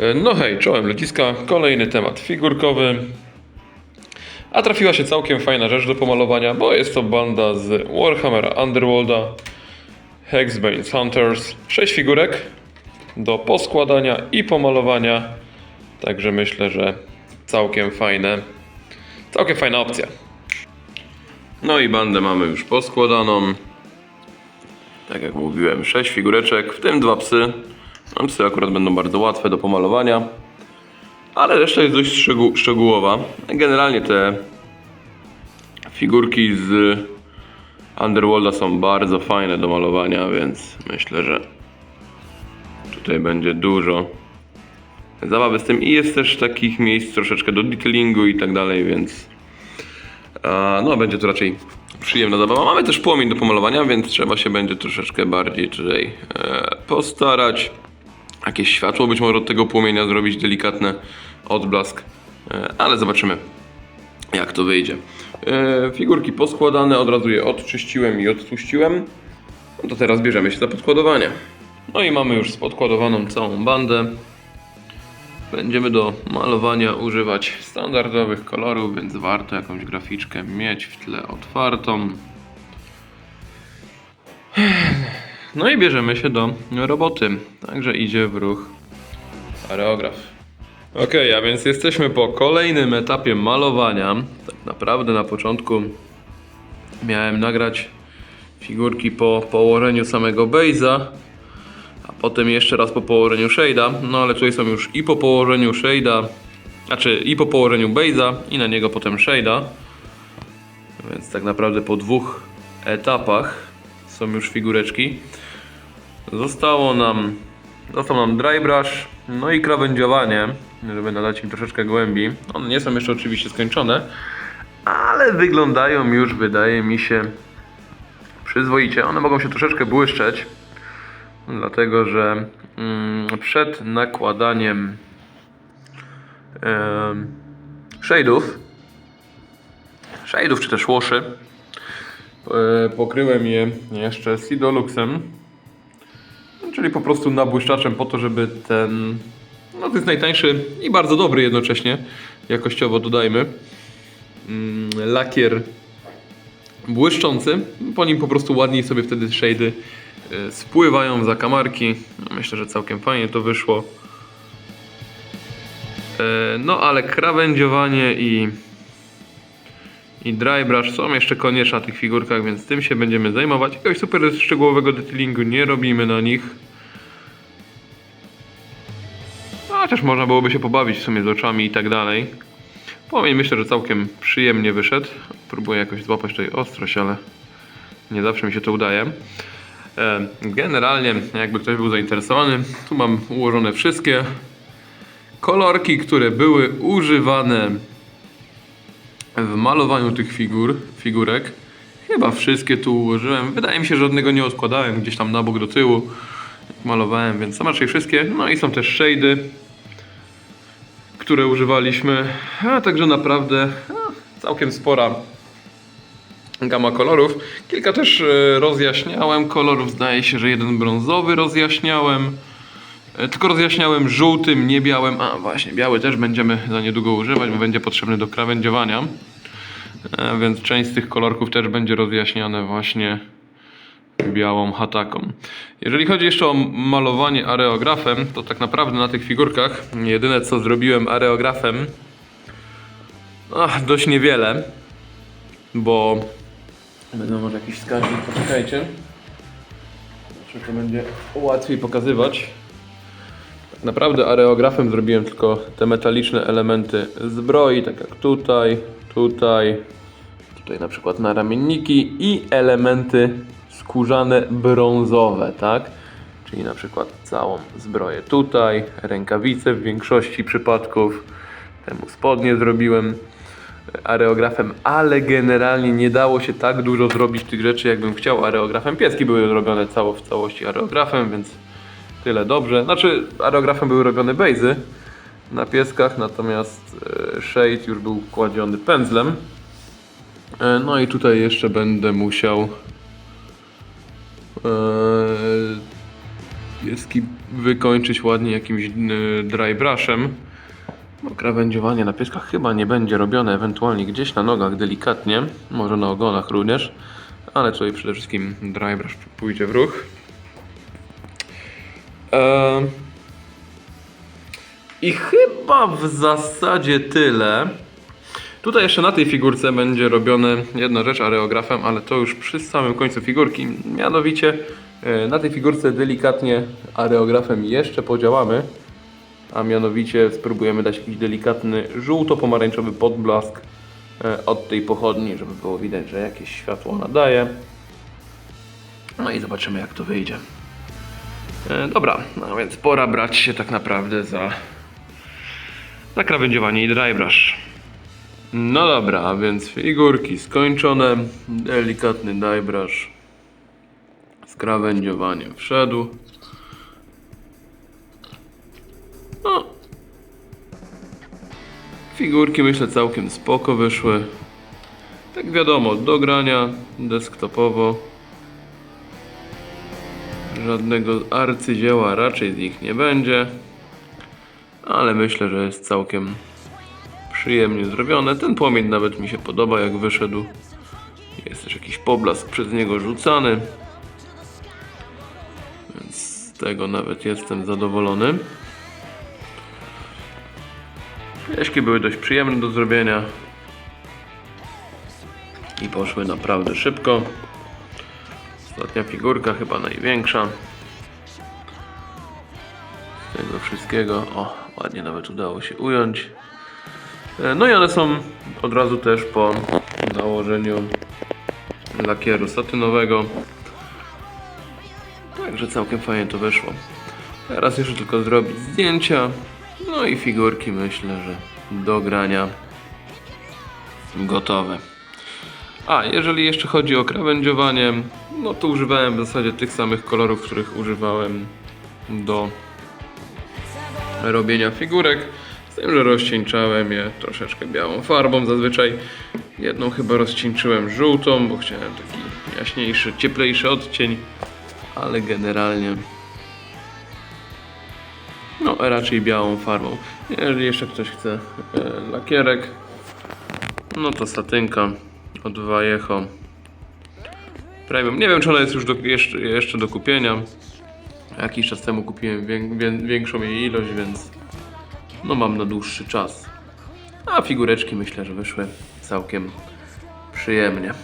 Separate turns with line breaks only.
E, No hej, czołem ludziska, kolejny temat figurkowy. A trafiła się całkiem fajna rzecz do pomalowania, bo jest to banda z Warhammera Underworlda Hexbane Hunters. 6 figurek do poskładania i pomalowania. Także myślę, że całkiem fajne. Całkiem fajna opcja. No i bandę mamy już poskładaną. Tak jak mówiłem, 6 figureczek, w tym dwa psy. Psy akurat będą bardzo łatwe do pomalowania, ale reszta jest dość szczegół- szczegółowa. Generalnie te figurki z Underworlda są bardzo fajne do malowania, więc myślę, że tutaj będzie dużo zabawy z tym i jest też takich miejsc troszeczkę do detailingu i tak dalej, więc no będzie to raczej przyjemna zabawa. Mamy też płomień do pomalowania, więc trzeba się będzie troszeczkę bardziej tutaj e, postarać. Jakieś światło być może od tego płomienia zrobić, delikatny odblask, e, ale zobaczymy jak to wyjdzie. E, figurki poskładane, od razu je odczyściłem i odtłuściłem. No to teraz bierzemy się za podkładowanie. No i mamy już spodkładowaną całą bandę. Będziemy do malowania używać standardowych kolorów, więc warto jakąś graficzkę mieć w tle otwartą. No i bierzemy się do roboty. Także idzie w ruch areograf. Ok, a więc jesteśmy po kolejnym etapie malowania. Tak naprawdę na początku miałem nagrać figurki po położeniu samego base'a, a potem jeszcze raz po położeniu shade'a. No ale tutaj są już i po położeniu shade'a, znaczy i po położeniu base'a i na niego potem shade'a. Więc tak naprawdę po dwóch etapach są już figureczki. Zostało nam, został nam dry brush, no i krawędziowanie, żeby nadać im troszeczkę głębi. One nie są jeszcze oczywiście skończone, ale wyglądają już, wydaje mi się, przyzwoicie. One mogą się troszeczkę błyszczeć, dlatego że mm, przed nakładaniem em, shade'ów, shade'ów czy też łoszy, e, pokryłem je jeszcze Sidoluxem, czyli po prostu nabłyszczaczem po to, żeby ten, no to jest najtańszy i bardzo dobry jednocześnie, jakościowo dodajmy, mm, lakier błyszczący, po nim po prostu ładniej sobie wtedy shade'y e, spływają za kamarki, no, myślę, że całkiem fajnie to wyszło. E, No ale krawędziowanie i i dry brush są jeszcze konieczne na tych figurkach, więc tym się będziemy zajmować. Jakiegoś super szczegółowego detailingu nie robimy na nich. Chociaż można byłoby się pobawić w sumie z oczami i tak dalej. Płomień myślę, że całkiem przyjemnie wyszedł. Próbuję jakoś złapać tutaj ostrość, ale nie zawsze mi się to udaje. E, Generalnie, jakby ktoś był zainteresowany, tu mam ułożone wszystkie kolorki, które były używane w malowaniu tych figur, figurek. Chyba wszystkie tu ułożyłem. Wydaje mi się, że żadnego nie odkładałem gdzieś tam na bok do tyłu. Malowałem, więc są raczej wszystkie. No i są też shade'y, które używaliśmy. A także naprawdę a, całkiem spora gama kolorów. Kilka też e, rozjaśniałem kolorów. Zdaje się, że jeden brązowy rozjaśniałem. E, Tylko rozjaśniałem żółtym, nie białym. A właśnie, biały też będziemy za niedługo używać, bo będzie potrzebny do krawędziowania. E, Więc część z tych kolorków też będzie rozjaśniane właśnie białą hataką. Jeżeli chodzi jeszcze o malowanie areografem, to tak naprawdę na tych figurkach jedyne co zrobiłem areografem dość niewiele, bo będę może jakiś wskaźnik, poczekajcie. Czy to będzie łatwiej pokazywać. Tak naprawdę areografem zrobiłem tylko te metaliczne elementy zbroi, tak jak tutaj, tutaj, tutaj na przykład na ramienniki i elementy skórzane brązowe, tak? Czyli na przykład całą zbroję tutaj, rękawice w większości przypadków, temu spodnie zrobiłem areografem, ale generalnie nie dało się tak dużo zrobić tych rzeczy, jakbym chciał areografem. Pieski były robione cało w całości areografem, więc tyle dobrze. Znaczy, areografem były robione bazy na pieskach, natomiast e, shade już był kładziony pędzlem. E, No i tutaj jeszcze będę musiał e, pieski wykończyć ładnie jakimś y, dry brushem. Bo krawędziowanie na pieskach chyba nie będzie robione, ewentualnie gdzieś na nogach delikatnie, może na ogonach również, ale tutaj przede wszystkim dry brush pójdzie w ruch. Eee, I chyba w zasadzie tyle. Tutaj jeszcze na tej figurce będzie robione jedna rzecz areografem, ale to już przy samym końcu figurki. Mianowicie e, na tej figurce delikatnie areografem jeszcze podziałamy, a mianowicie spróbujemy dać jakiś delikatny żółto-pomarańczowy podblask e, od tej pochodni, żeby było widać, że jakieś światło nadaje. No i zobaczymy jak to wyjdzie. E, Dobra, no więc pora brać się tak naprawdę za, za krawędziowanie i dry brush. No dobra, a więc figurki skończone, delikatny dry brush z krawędziowaniem wszedł. No. Figurki myślę całkiem spoko wyszły. Tak wiadomo, do grania desktopowo. Żadnego arcydzieła raczej z nich nie będzie. Ale myślę, że jest całkiem przyjemnie zrobione. Ten płomień nawet mi się podoba jak wyszedł. Jest też jakiś poblask przez niego rzucany. Więc z tego nawet jestem zadowolony. Pieśki były dość przyjemne do zrobienia. I poszły naprawdę szybko. Ostatnia figurka, chyba największa. Z tego wszystkiego. O, ładnie nawet udało się ująć. E, No i one są od razu też po nałożeniu lakieru satynowego. Także całkiem fajnie to wyszło. Teraz jeszcze tylko zrobić zdjęcia. No i figurki myślę, że do grania gotowe. A, jeżeli jeszcze chodzi o krawędziowanie, no to używałem w zasadzie tych samych kolorów, których używałem do robienia figurek. Z tym, że rozcieńczałem je troszeczkę białą farbą. Zazwyczaj jedną chyba rozcieńczyłem żółtą, bo chciałem taki jaśniejszy, cieplejszy odcień, ale generalnie no raczej białą farbą. Jeżeli jeszcze ktoś chce e, lakierek, no to satynka od Vallejo Premium. Nie wiem, czy ona jest już do, jeszcze, jeszcze do kupienia. Jakiś czas temu kupiłem wię, wię, większą jej ilość, więc no mam na dłuższy czas. A figureczki myślę, że wyszły całkiem przyjemnie.